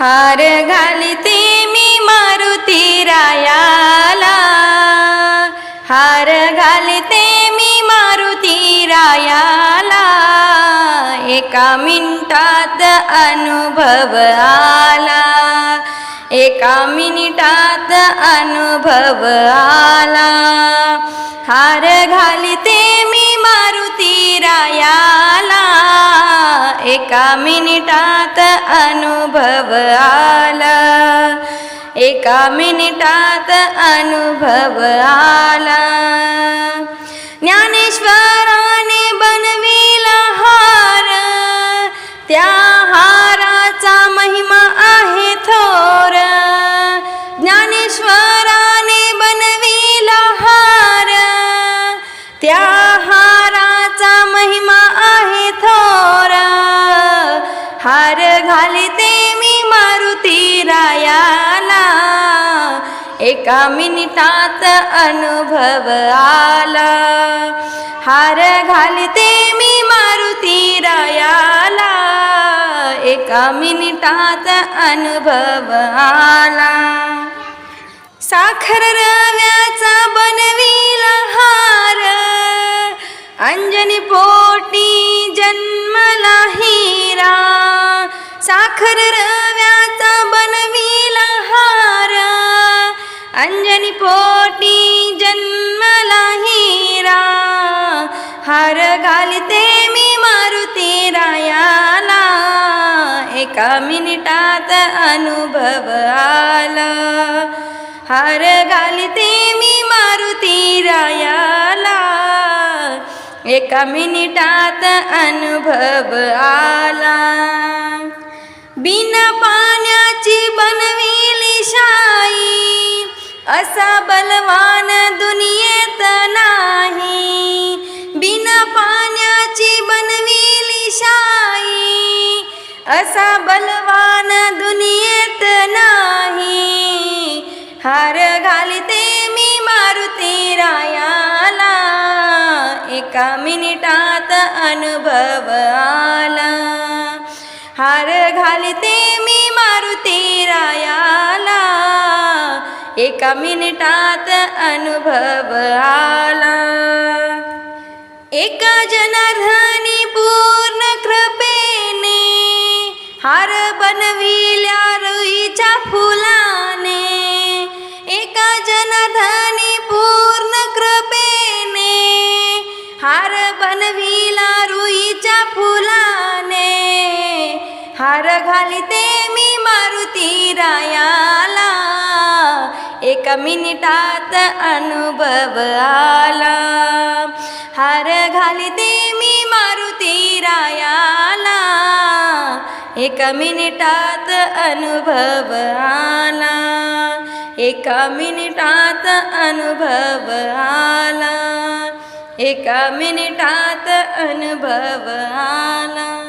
हार घालते मी मारुती रायाला. हार घालते मी मारुती रायाला. एका मिनिटात अनुभव आला. एका मिनिटात अनुभव आला. हार घालते मी मारुती रायाला एका मिनिटात अनुभव आला. एका मिनिटात अनुभव आला. ज्ञानेश्वराने बनविला हार. त्या हाराचा महिमा आहे थोर. ज्ञानेश्वराने बनविला हार. त्या हार घालते मी मारुती रायाला. एका मिनिटात अनुभव आला. हार घालते मी मारुती रायाला. एका मिनिटात अनुभव आला. साखर रव्याचा बनविला हार. अंजनी पोटी जन्मला हिरा. साखर रव्याचा बनविला हार अंजनी पोटी जन्मला हिरा. हार घालते मी मारुती रायाला. एका मिनिटात अनुभव आला. हार घालते मी मारुती रायाला. एका मिनिटात अनुभव आला असा बलवान दुनियेत नाही. बिना पाण्याची बनविली शाई असा बलवान दुनियेत नाही. हार घालते मी मारुती रायाला. एका मिनिटात अनुभव आला. हार घालते मी मारुती रायाला. एका मिनिटात अनुभव आला. एका जनार्धानी पूर्ण कृपेने हार बनविल्या रुईच्या फुलाने. एका जनार्धानी पूर्ण एका मिनिटात अनुभव आला. हार घालते मी मारुती रायाला. एका मिनिटात अनुभव आला. एका मिनिटात अनुभव आला. एका मिनिटात अनुभव आला.